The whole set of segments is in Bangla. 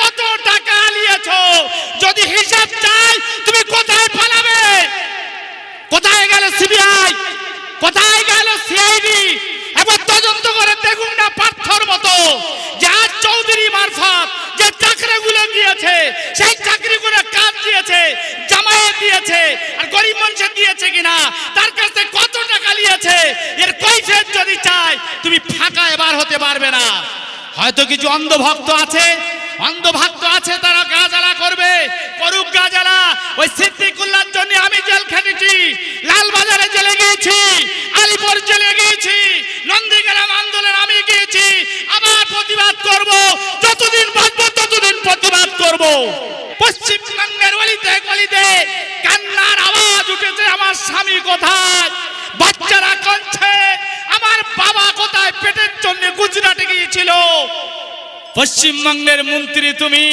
কত টাকা নিয়েছো যদি হিসাব তুমি কোথায় কোথায় গেল কোথায় গেল সিআইডি? চৌধুরী মারফত যে চাকরিগুলো দিয়েছে, সেই চাকরিগুলো কাজ দিয়েছে, জামায়াত দিয়েছে, আর গরিব মানুষের দিয়েছে কিনা, তার কাছ কত টাকা নিয়েছে? এর কৈফিয়ত যদি চাই, তুমি ফাঁকা এবার হতে পারবে না। হয়তো কিছু অন্ধভক্ত আছে। অন্ধভক্ত আছে, তারা গাজালা করবে। করুক গাজালা। ওই সিদ্দিকুল্লার জন্য আমি জেল খেটেছি। লালবাজারে জেলে গিয়েছি। আলিপুর জেলে গিয়েছি। নন্দীগ্রাম আন্দোলন আমি গিয়েছি। আবার প্রতিবাদ করব। যতদিন বাঁচবো, ততদিন প্রতিবাদ করব। পশ্চিমবঙ্গের গলিতে গলিতে কান্নার আওয়াজ উঠেছে আমার স্বামী কোথায়? বাচ্চারা কাঁদছে। আমার বাবা কোথায়? পেটের জন্য গুজরাটে পশ্চিমবঙ্গের মন্ত্রী তুমি।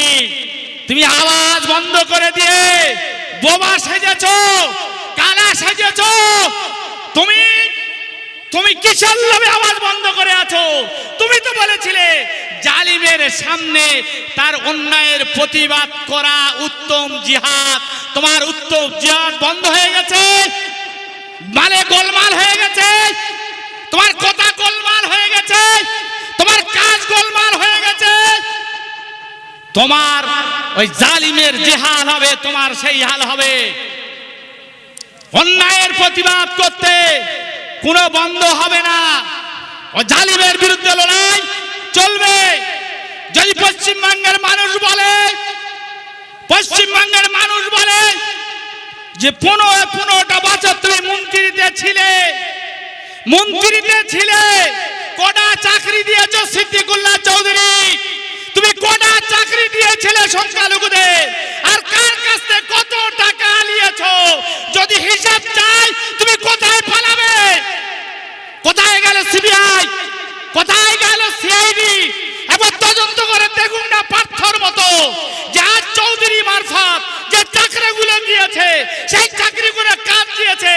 তুমি আওয়াজ বন্ধ করে দিয়ে বোবা সেজেছ, কালা সেজেছ। তুমি তুমি কিসের লোভে আওয়াজ বন্ধ করে আছো? তুমি তো বলেছিলে জালিমের সামনে তার অন্যায়ের প্রতিবাদ করা উত্তম জিহাদ। তোমার উত্তম জিহাদ বন্ধ হয়ে গেছে মানে গোলমাল হয়ে গেছে। তোমার কথা গোলমাল তোমার ওই জালিমের যে হাল হবে, তোমার সেই হাল হবে। অন্যায়ের প্রতিবাদ করতে কোনো বন্ধ হবে না। ও জালিমের বিরুদ্ধে লড়াই চলবে। যদি পশ্চিমবঙ্গের মানুষ বলে, পশ্চিমবঙ্গের মানুষ বলে যে পনেরো পনেরোটা বছর তুমি মন্ত্রীতে ছিলে মন্ত্রীতে ছিলে, কটা চাকরি দিয়েছ সিদ্দিকুল্লাহ চৌধুরী। তুমি কটা চাকরি দিয়েছিলে সংখ্যালঘুদের? আর কার কাছ কত টাকা নিয়েছো? যদি হিসাব চাই, তুমি কোথায় পালাবে কোথায় গেল সিবিআই? কোথায় গেল সিআইডি? এবার তদন্ত করে দেখুন না পার্থর মতো আজ চৌধুরী মারফত যে চাকরিগুলো দিয়েছে, সেই চাকরিগুলো কাজ দিয়েছে?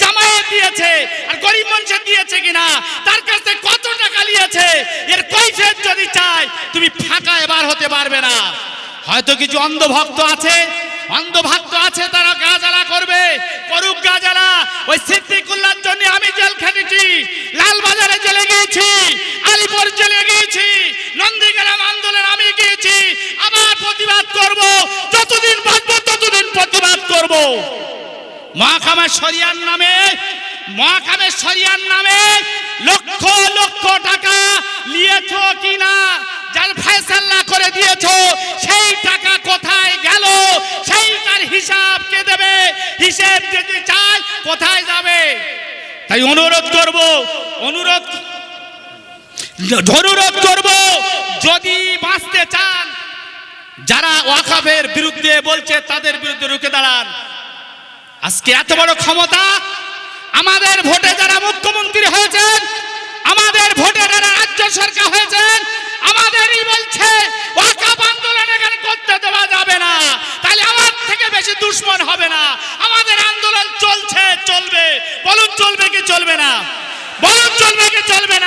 জামায়াত দিয়েছে। গরিব মানুষের দিয়েছে কিনা? তার কাছ কত টাকা নিয়েছে? এর কৈফিয়ত যদি চাই তুমি ফাঁকা এবার হতে পারবে না। হয়তো কিছু অন্ধভক্ত আছে? অন্ধভক্ত আছে, তারা গাজালা করবে। করুক গাজালা। ওই সিদ্দিকুল্লার জন্য আমি জেল খেটেছি। লালবাজারে জেলে গিয়েছি। আলিপুর জেলে গিয়েছি। নন্দীগ্রাম আন্দোলন আমি গিয়েছি। আবার প্রতিবাদ করব। যতদিন বাঁচবো, ততদিন প্রতিবাদ করব। মহাকামের শরিয়ার নামে মহাকামের শরিয়ার নামে লক্ষ লক্ষ টাকা নিয়েছ কিনা? যার ফয়সাল্লা করে দিয়েছ, সেই টাকা কোথায় গেল? সেই তার হিসাব কে দেবে? হিসেব যেতে চায়, কোথায় যাবে? তাই অনুরোধ করব, অনুরোধ অনুরোধ করব, যদি বাঁচতে চান, যারা ওয়াকাফের বিরুদ্ধে বলছে তাদের বিরুদ্ধে রুখে দাঁড়ান। আজকে এত বড় ক্ষমতা আমাদের ভোটে যারা মুখ্যমন্ত্রী হয়েছেন, আমাদের ভোটে যারা রাজ্য সরকার হয়েছেন আমাদেরই বলছে ওয়াকাপ আন্দোলন এখানে করতে দেওয়া যাবে না। তাহলে আমার থেকে বেশি দুশ্মন হবে না। আমাদের আন্দোলন চলছে, চলবে। বলুন চলবে কি চলবে না? বলুন চলবে কি চলবে না?